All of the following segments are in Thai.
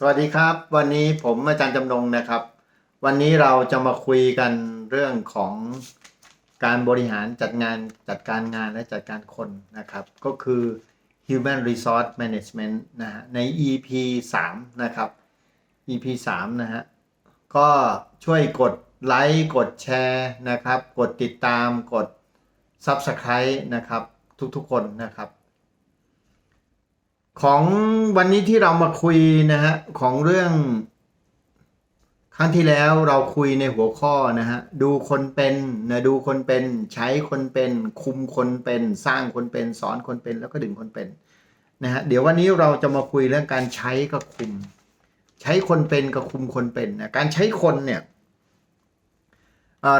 สวัสดีครับ วันนี้ผมอาจารย์จำนงนะครับ วันนี้เราจะมาคุยกันเรื่องของการบริหารจัดงานจัดการงานและจัดการคนนะครับ ก็คือ Human Resource Management นะฮะใน EP 3 นะครับ EP 3 นะฮะก็ช่วยกดไลค์กดแชร์นะครับ กดติดตามกด Subscribe นะครับ ทุกๆคนนะครับ ของวันนี้ที่เรามาคุยนะฮะของเรื่อง ครั้งที่แล้วเราคุยในหัวข้อนะฮะดูคนเป็นนะดูคนเป็น ใช้คนเป็น คุมคนเป็น สร้างคนเป็น สอนคนเป็นแล้วก็ดึงคนเป็นนะฮะเดี๋ยววันนี้เราจะมาคุยเรื่องการใช้กับคุม ใช้คนเป็นกับคุมคนเป็นนะการใช้คนเนี่ย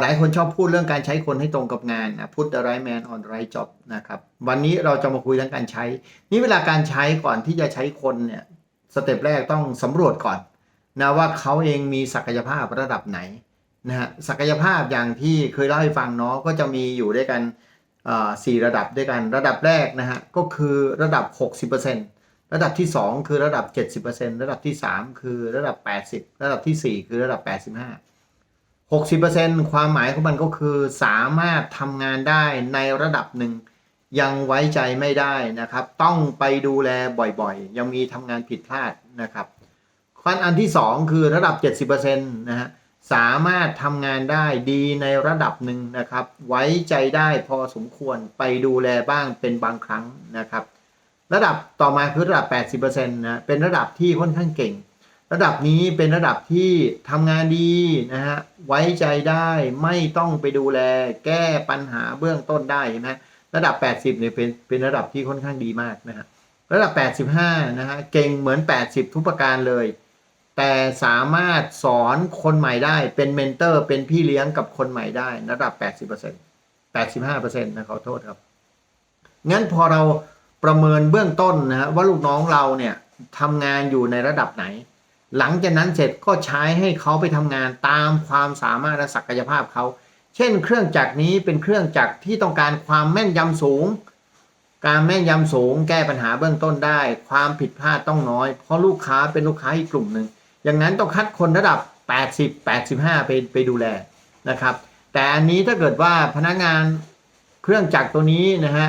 หลายคนชอบพูดเรื่องการใช้คนให้ตรงกับงานนะพูด the right man on the right job นะครับวันนี้เราจะมาคุยเรื่องการใช้ นี่เวลาการใช้ก่อนที่จะใช้คนเนี่ยสเต็ปแรกต้องสำรวจก่อนนะว่าเขาเองมีศักยภาพระดับไหนนะฮะศักยภาพอย่างที่เคยเล่าให้ฟังเนาะก็จะมีอยู่ด้วยกันสี่ระดับด้วยกัน ระดับแรกนะฮะก็คือระดับ 60%ระดับที่ 2 คือระดับ 70%ระดับที่ 3 คือระดับ 80 ระดับทีสี่4 คือระดับ 85 60%ความหมายของมันก็คือสามารถทำงานได้ในระดับหนึ่ง ยังไว้ใจไม่ได้นะครับ ต้องไปดูแลบ่อยๆ ยังมีทำงานผิดพลาดนะครับขั้นอันที่ 2 คือระดับ 70%นะฮะสามารถทำงานได้ดีในระดับหนึ่งนะครับ ไว้ใจได้พอสมควรไปดูแลบ้างเป็นบางครั้งนะครับ ระดับต่อมาคือระดับ 80%นะเป็นระดับที่ค่อนข้างเก่ง ระดับนี้เป็นระดับที่ทำงานดีนะฮะไว้ใจได้ไม่ต้องไปดูแล แก้ปัญหาเบื้องต้นได้นะระดับ 80เนี่ยเป็นเป็นระดับที่ค่อนข้างดีมากนะฮะระดับ 85นะฮะเก่งเหมือน 80 ทุกประการเลย แต่สามารถสอนคนใหม่ได้เป็นเมนเตอร์เป็นพี่เลี้ยงกับคนใหม่ได้ ระดับ 80% 85%นะขอโทษครับ งั้นพอเราประเมินเบื้องต้นนะฮะว่าลูกน้องเราเนี่ยทำงานอยู่ในระดับไหน หลังจากนั้นเสร็จก็ใช้ให้เขาไปทำงานตามความสามารถและศักยภาพเขา เช่น เครื่องจักรนี้เป็นเครื่องจักรที่ต้องการความแม่นยำสูง การแม่นยำสูง แก้ปัญหาเบื้องต้นได้ ความผิดพลาดต้องน้อย เพราะลูกค้าเป็นลูกค้าอีกกลุ่มหนึ่ง อย่างนั้นต้องคัดคนระดับ 80 85 ไปไปดูแลนะครับ แต่อันนี้ถ้าเกิดว่าพนักงานเครื่องจักรตัวนี้นะฮะ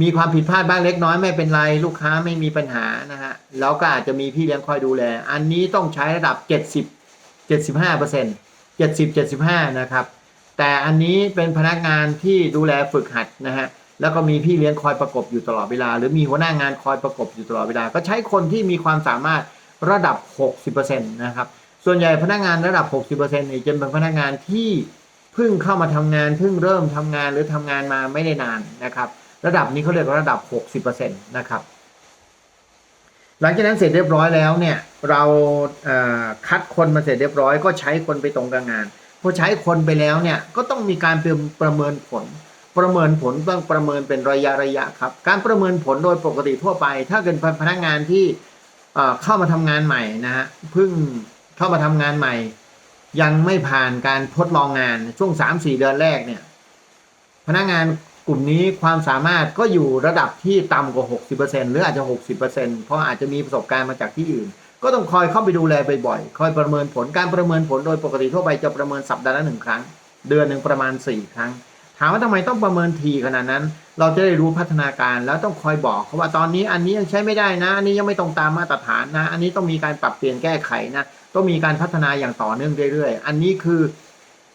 มีความผิดพลาดบ้างเล็กน้อยไม่เป็นไร ลูกค้าไม่มีปัญหานะฮะแล้วก็อาจจะมีพี่เลี้ยงคอยดูแล อันนี้ต้องใช้ระดับ 70 75เปอร์เซ็นต์70 75 นะครับ แต่อันนี้เป็นพนักงานที่ดูแลฝึกหัดนะฮะแล้วก็มีพี่เลี้ยงคอยประกบอยู่ตลอดเวลา หรือมีหัวหน้างานคอยประกบอยู่ตลอดเวลา ก็ใช้คนที่มีความสามารถระดับ 60%นะครับส่วนใหญ่พนักงานระดับ 60%เนี่ยจะเป็นพนักงานที่เพิ่งเข้ามาทำงานเพิ่งเริ่มทำงานหรือทำงานมาไม่ได้นานนะครับ ระดับนี้เขาเรียกว่าระดับ 60%นะครับ หลังจากนั้นเสร็จเรียบร้อยแล้วเนี่ย เราเอ่อคัดคนมาเสร็จเรียบร้อย ก็ใช้คนไปตรงกับงานพอใช้คนไปแล้วเนี่ยก็ต้องมีการประเมินผล ประเมินผลต้องประเมินเป็นระยะระยะครับ การประเมินผลโดยปกติทั่วไป ถ้าเกิดพนักงานที่เเข้ามาทำงานใหม่นะฮะเพิ่งเข้ามาทำงานใหม่ ยังไม่ผ่านการทดลองงานช่วง 3-4 เดือนแรกเนี่ยพนักงาน ลุ่มนี้ความสามารถก็อยู่ระดับที่ต่ำกว่า 60%หรืออาจจะ 60%เพราะอาจจะมีประสบการณ์มาจากที่อื่น ก็ต้องคอยเข้าไปดูแลบ่อยๆคอยประเมินผลการประเมินผลโดยปกติทั่วไปจะประเมินสัปดาห์ละหนึ่งครั้ง เดือนหนึ่งประมาณ 4 ครั้ง ถามว่าทำไมต้องประเมินทีขนาดนั้น เราจะได้รู้พัฒนาการแล้วต้องคอยบอกเขาว่าตอนนี้อันนี้ยังใช้ไม่ได้นะอันนี้ยังไม่ตรงตามมาตรฐานนะ อันนี้ต้องมีการปรับเปลี่ยนแก้ไขนะต้องมีการพัฒนาอย่างต่อเนื่องเรื่อยๆ อันนี้คือ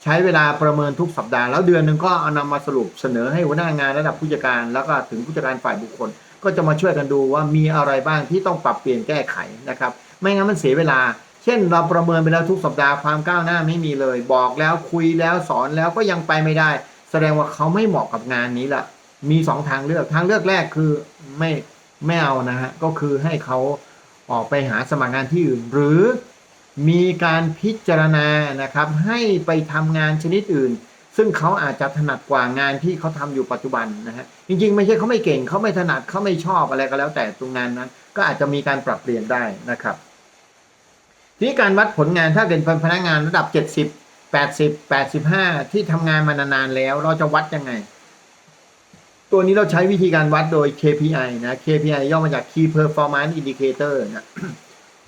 ใช้เวลาประเมินทุกสัปดาห์แล้วเดือนหนึ่งก็เอานำมาสรุปเสนอให้หัวหน้างานระดับผู้จัดการ แล้วก็ถึงผู้จัดการฝ่ายบุคคล ก็จะมาช่วยกันดูว่ามีอะไรบ้างที่ต้องปรับเปลี่ยนแก้ไขนะครับ ไม่งั้นมันเสียเวลา เช่น เราประเมินไปแล้วทุกสัปดาห์ความก้าวหน้าไม่มีเลย บอกแล้วคุยแล้วสอนแล้วก็ยังไปไม่ได้ แสดงว่าเขาไม่เหมาะกับงานนี้ละมีสองทางเลือกทางเลือกแรกคือไม่ไม่เอานะฮะก็คือให้เขาออกไปหาสมัครงานที่อื่นหรือ มีการพิจารณานะครับให้ไปทำงานชนิดอื่น ซึ่งเขาอาจจะถนัดกว่างานที่เขาทำอยู่ปัจจุบันนะฮะจริงๆ ไม่ใช่เขาไม่เก่งเขาไม่ถนัดเขาไม่ชอบอะไรก็แล้ว แต่ตรงงานนั้น ก็อาจจะมีการปรับเปลี่ยนได้นะครับทีนี้การวัดผลงานถ้าเป็นพนักงานระดับ 70 80 85 ที่ทำงานมานานๆแล้ว เราจะวัดยังไง ตัวนี้เราใช้วิธีการวัดโดย KPI นะ KPI ย่อมาจาก Key Performance Indicator นะ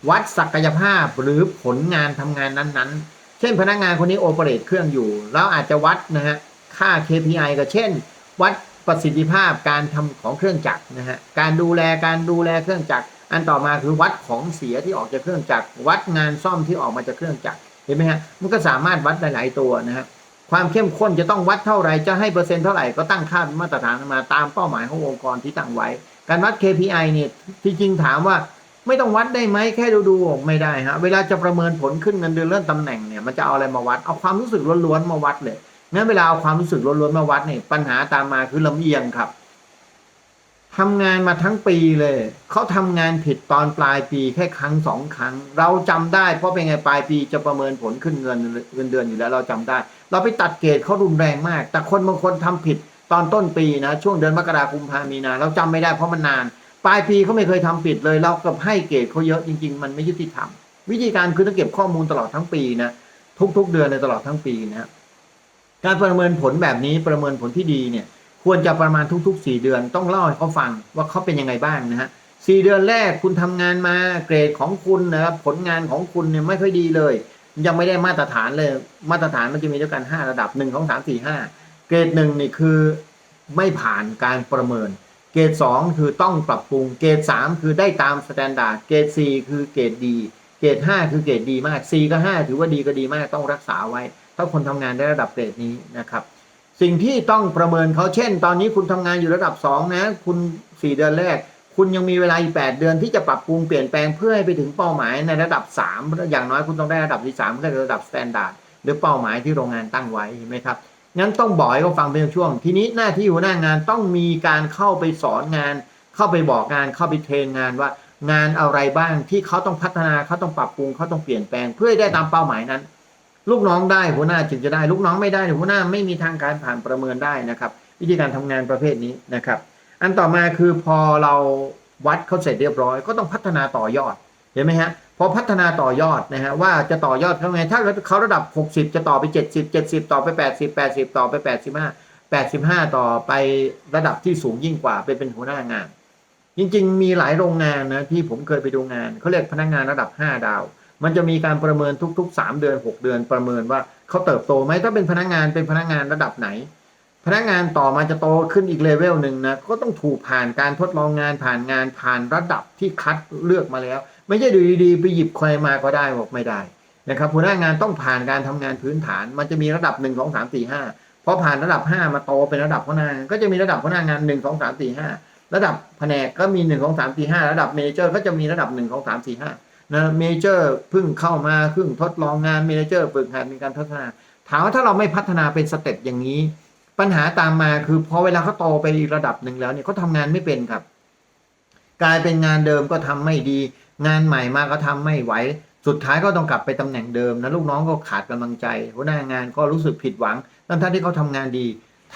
วัดศักยภาพหรือผลงานทำงานนั้นๆ เช่นพนักงานคนนี้โอเปเรตเครื่องอยู่ แล้วอาจจะวัดนะฮะค่า KPI ก็เช่น วัดประสิทธิภาพการทำของเครื่องจักรนะฮะการดูแลการดูแลเครื่องจักร อันต่อมาคือวัดของเสียที่ออกจากเครื่องจักร วัดงานซ่อมที่ออกมาจากเครื่องจักรเห็นไหมฮะมันก็สามารถวัดหลาย ๆ ตัวนะฮะความเข้มข้นจะต้องวัดเท่าไหร่จะให้เปอร์เซ็นต์เท่าไหร่ก็ตั้งค่ามาตรฐานมาตามเป้าหมายขององค์กรที่ตั้งไว้ การวัด KPI เนี่ยที่จริงถามว่า ไม่ต้องวัดได้ไหมแค่ดูดูๆไม่ได้ฮะเวลาจะประเมินผลขึ้นเงินเดือนเลื่อนตำแหน่งเนี่ยมันจะเอาอะไรมาวัดเอาความรู้สึกล้วนๆมาวัดเลยงั้นเวลาเอาความรู้สึกล้วนๆมาวัดเนี่ยปัญหาตามมาคือลำเอียงครับทำงานมาทั้งปีเลย เขาทำงานผิดตอนปลายปีแค่ครั้งสองครั้ง เราจำได้เพราะเป็นไงปลายปีจะประเมินผลขึ้นเงินเงินเดือนอยู่แล้วเราจำได้ เราไปตัดเกรดเขารุนแรงมาก แต่คนบางคนทำผิดตอนต้นปีนะ ช่วงเดือนมกราคมพามีนา เราจำไม่ได้เพราะมันนาน ปลายปีเขาไม่เคยทำผิดเลย เรากับให้เกรดเขาเยอะจริง ๆ มันไม่ยุติธรรมวิธีการคือต้องเก็บข้อมูลตลอดทั้งปีนะทุก ๆ เดือนในตลอดทั้งปีนะการประเมินผลแบบนี้ประเมินผลที่ดีเนี่ย ควรจะประมาณทุก ๆ 4 เดือนต้องเล่าให้เขาฟังว่าเขาเป็นยังไงบ้างนะฮะสี่เดือนแรกคุณทำงานมาเกรดของคุณนะครับผลงานของคุณเนี่ยไม่ค่อยดีเลย ยังไม่ได้มาตรฐานเลย มาตรฐานมันจะมีด้วยกัน 5 ระดับ1 2 3 4 5เกรดหนึ่งนี่คือไม่ผ่านการประเมิน เกรด2คือต้องปรับปรุง เกรด3คือได้ตามสแตนดาร์ด เกรด4คือเกรดดี เกรด5คือเกรดดีมาก4กับ5ถือว่าดีก็ดีมากต้องรักษาไว้ ถ้าคนทำงานได้ระดับเกรดนี้นะครับ สิ่งที่ต้องประเมินเขาเช่น ตอนนี้คุณทำงานอยู่ระดับ 2 นะ คุณ 4 เดือนแรก คุณยังมีเวลาอีก8เดือนที่จะปรับปรุงเปลี่ยนแปลงเพื่อให้ไปถึงเป้าหมายในระดับ 3 อย่างน้อยคุณต้องได้ระดับที่3ก็คือระดับสแตนดาร์ดหรือเป้าหมายที่โรงงานตั้งไว้ไหมครับ งั้นต้องบอกให้เขาฟังเป็นช่วง ทีนี้หน้าที่หัวหน้างานต้องมีการเข้าไปสอนงาน เข้าไปบอกงาน เข้าไปเทรนงานว่างานอะไรบ้างที่เขาต้องพัฒนาเขาต้องปรับปรุงเขาต้องเปลี่ยนแปลงเพื่อได้ตามเป้าหมายนั้น ลูกน้องได้หัวหน้าจึงจะได้ ลูกน้องไม่ได้หัวหน้าไม่มีทางการผ่านประเมินได้นะครับ วิธีการทำงานประเภทนี้นะครับ อันต่อมาคือพอเราวัดเขาเสร็จเรียบร้อย ก็ต้องพัฒนาต่อยอดเห็นไหมฮะ พอพัฒนาต่อยอดนะฮะว่าจะต่อยอดเขาไงถ้าเขาระดับ 60 จะต่อไป 70 70 ต่อไป 80 80 ต่อไป 85 85 ต่อไประดับที่สูงยิ่งกว่าไปเป็นหัวหน้างาน จริงๆ มีหลายโรงงานนะที่ผมเคยไปดูงานเขาเรียกพนักงานระดับ 5 ดาว มันจะมีการประเมินทุก ๆ 3 เดือน 6 เดือนประเมินว่าเขาเติบโตไหมถ้าเป็นพนักงานเป็นพนักงานระดับไหน พนักงานต่อมาจะโตขึ้นอีกเลเวลหนึ่งนะก็ต้องถูกผ่านการทดลองงานผ่านงานผ่านระดับที่คัดเลือกมาแล้ว ไม่ใช่ดูดีๆไปหยิบใครมาก็ได้บอกไม่ได้นะครับหัวหน้างานต้องผ่านการทำงานพื้นฐาน มันจะมีระดับ1 2 3 4 5พอผ่านระดับ5มาโตเป็นระดับหัวหน้างานก็จะมีระดับหัวหน้างาน1 2 3 4 5ระดับแผนกก็มี1 2 3 4 5ระดับเมเจอร์ก็จะมีระดับ1 2 3 4 5นะเมเจอร์เพิ่งเข้ามาเพิ่งทดลองงานเมเจอร์ฝึกหัดมีการพัฒนา ถามว่าถ้าเราไม่พัฒนาเป็นสเต็ปอย่างนี้ ปัญหาตามมาคือพอเวลาเขาโตไปอีกระดับหนึ่งแล้วเนี่ยเขาทำงานไม่เป็นครับ กลายเป็นงานเดิมก็ทำไม่ดี งานใหม่มาก็ทำไม่ไหว สุดท้ายก็ต้องกลับไปตำแหน่งเดิมนะลูกน้องก็ขาดกำลังใจหัวหน้างานก็รู้สึกผิดหวังทั้งท่ที่เขาทำงานดี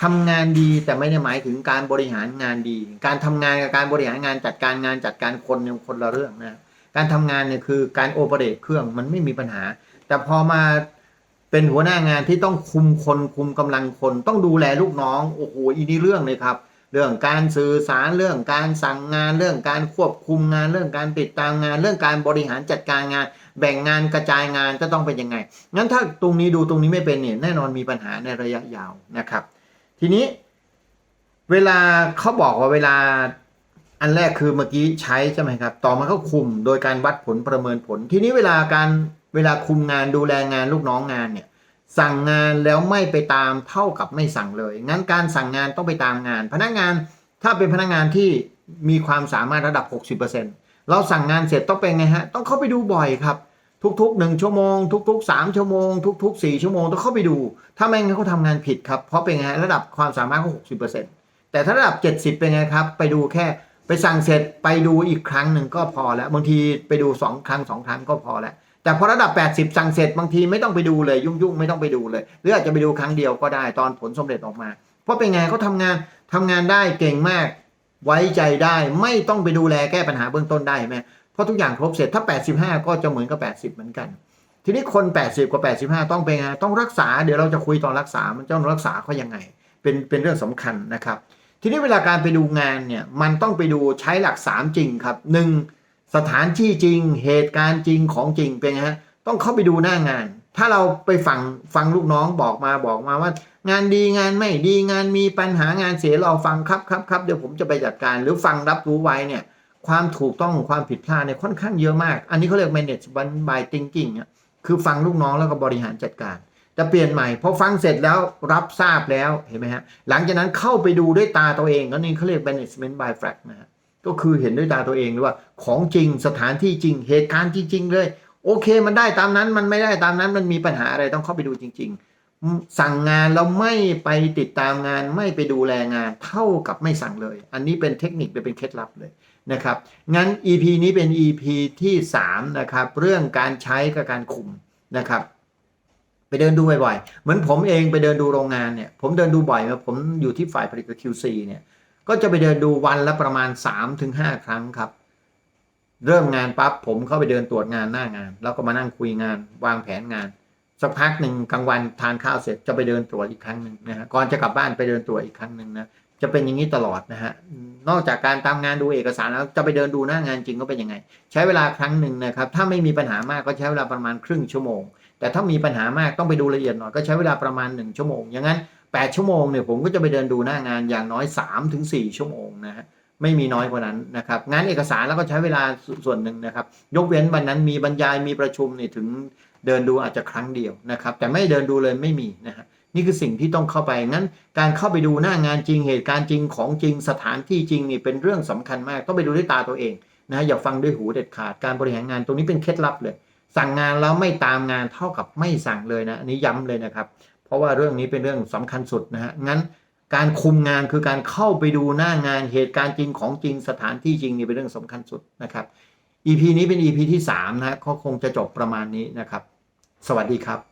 ทำงานดีแต่ไม่ได้หมายถึงการบริหารงานดี การทำงานกับการบริหารงานจัดการงานจัดการคนเนี่ยคนละเรื่องนะการทำงานเนี่ยคือการโอเปเรตเครื่องมันไม่มีปัญหา แต่พอมาเป็นหัวหน้างานที่ต้องคุมคนคุมกำลังคน ต้องดูแลลูกน้องโอ้โหอีนี่เรื่องเลยครับ เรื่องการสื่อสารเรื่องการสั่งงาน เรื่องการควบคุมงาน เรื่องการติดตามงาน เรื่องการบริหารจัดการงาน แบ่งงานกระจายงานจะต้องเป็นยังไงงั้นถ้าตรงนี้ดูตรงนี้ไม่เป็นเนี่ยแน่นอนมีปัญหาในระยะยาวนะครับ ทีนี้ เวลาเขาบอกว่าเวลาอันแรกคือเมื่อกี้ใช้ใช่ไหมครับต่อมาเขาคุมโดยการวัดผลประเมินผล ทีนี้เวลาการเวลาคุมงานดูแลงานลูกน้องงานเนี่ย สั่งงานแล้วไม่ไปตามเท่ากับไม่สั่งเลย งั้นการสั่งงานต้องไปตามงาน พนักงานถ้าเป็นพนักงานที่มีความสามารถระดับ 60%เราสั่งงานเสร็จต้องเป็นไงฮะ ต้องเข้าไปดูบ่อยครับ ทุกๆ 1 ชั่วโมง ทุกๆ 3 ชั่วโมง ทุก ๆ 4 ชั่วโมงต้องเข้าไปดู ถ้าไม่งั้นเขาทำงานผิดครับ เพราะเป็นไงระดับความสามารถเขา60%แต่ถ้าระดับ 70 เป็นไงครับ ไปดูแค่ไปสั่งเสร็จไปดูอีกครั้งหนึ่งก็พอแล้ว บางทีไปดู 2 ครั้ง 2 ครั้งก็พอแล้ว แต่พอระดับ 80 สั่งเสร็จบางทีไม่ต้องไปดูเลยยุ่งๆไม่ต้องไปดูเลย หรืออาจจะไปดูครั้งเดียวก็ได้ตอนผลสำเร็จออกมา เพราะเป็นไงเขาทำงานทำงานได้เก่งมากไว้ใจได้ไม่ต้องไปดูแลแก้ปัญหาเบื้องต้นได้ไหมเพราะทุกอย่างครบเสร็จถ้า 85 ก็จะเหมือนกับ 80 เหมือนกัน ทีนี้คน 80 กับ 85 ต้องเป็นไงต้องรักษาเดี๋ยวเราจะคุยตอนรักษา มันจะรักษาเขายังไง เป็นเป็นเรื่องสำคัญนะครับ ทีนี้เวลาการไปดูงานเนี่ยมันต้องไปดูใช้หลัก 3 จริงครับ 1. สถานที่จริง เหตุการณ์จริงของจริงเป็นไงฮะต้องเข้าไปดูหน้างาน ถ้าเราไปฟังฟังลูกน้องบอกมาบอกมาว่า งานดีงานไม่ดีงานมีปัญหางานเสียเราฟังครับครับครับเดี๋ยวผมจะไปจัดการหรือฟังรับรู้ไว้เนี่ยความถูกต้องความผิดพลาดเนี่ยค่อนข้างเยอะมาก อันนี้เขาเรียก management by thinking คือฟังลูกน้องแล้วก็บริหารจัดการแต่เปลี่ยนใหม่พอฟังเสร็จแล้วรับทราบแล้วเห็นไหมฮะหลังจากนั้นเข้าไปดูด้วยตาตัวเองก็นี่เขาเรียก management by fact นะฮะ ก็คือเห็นด้วยตาตัวเองว่า ของจริงสถานที่จริง เหตุการณ์จริง ๆ เลย โอเค มันได้ตามนั้นมันไม่ได้ตามนั้นมันมีปัญหาอะไรต้องเข้าไปดูจริง ๆ สั่งงานแล้วไม่ไปติดตามงาน ไม่ไปดูแลงาน เท่ากับไม่สั่งเลย อันนี้เป็นเทคนิคเป็นเคล็ดลับเลยนะครับงั้น EP นี้เป็น EP ที่3นะครับเรื่องการใช้กับการคุมนะครับไปเดินดูบ่อยๆ เหมือนผมเองไปเดินดูโรงงานเนี่ย ผมเดินดูบ่อยครับผมอยู่ที่ฝ่ายผลิต QC เนี่ย ก็จะไปเดินดูวันละประมาณ 3-5 ครั้งครับ เริ่มงานปั๊บผมเข้าไปเดินตรวจงานหน้างาน แล้วก็มานั่งคุยงาน วางแผนงานสักพักหนึ่งกลางวันทานข้าวเสร็จจะไปเดินตรวจอีกครั้งหนึ่งนะฮะก่อนจะกลับบ้านไปเดินตรวจอีกครั้งหนึ่งนะจะเป็นอย่างนี้ตลอดนะฮะนอกจากการตามงานดูเอกสารแล้วจะไปเดินดูหน้างานจริงก็เป็นยังไง ใช้เวลาครั้งหนึ่งนะครับถ้าไม่มีปัญหามากก็ใช้เวลาประมาณครึ่งชั่วโมง แต่ถ้ามีปัญหามากต้องไปดูละเอียดหน่อยก็ใช้เวลาประมาณ1ชั่วโมงอย่างนั้น 8 ชั่วโมงเนี่ยผมก็จะไปเดินดูหน้างานอย่างน้อย 3-4 ชั่วโมงนะฮะไม่มีน้อยกว่านั้นนะครับงานเอกสารแล้วก็ใช้เวลาส่วนหนึ่งนะครับ ยกเว้นวันนั้นมีบรรยายมีประชุมเนี่ยถึงเดินดูอาจจะครั้งเดียวนะครับ แต่ไม่เดินดูเลยไม่มีนะฮะนี่คือสิ่งที่ต้องเข้าไปงั้น การเข้าไปดูหน้างานจริงเหตุการณ์จริงของจริงสถานที่จริงนี่เป็นเรื่องสำคัญมากต้องไปดูด้วยตาตัวเองนะฮะอย่าฟังด้วยหูเด็ดขาดการบริหารงานตรงนี้เป็นเคล็ดลับเลย สั่งงานแล้วไม่ตามงานเท่ากับไม่สั่งเลยนะอันนี้ย้ำเลยนะครับ ราะว่าเรื่องนี้เป็นเรื่องสำคัญสุดนะฮะงั้นการคุมงานคือการเข้าไปดูหน้างานเหตุการณ์จริงของจริงสถานที่จริงนี่เป็นเรื่องสำคัญสุดนะครับ EP นี้เป็น EP ที่3นะฮะก็คงจะจบประมาณนี้นะครับ สวัสดีครับ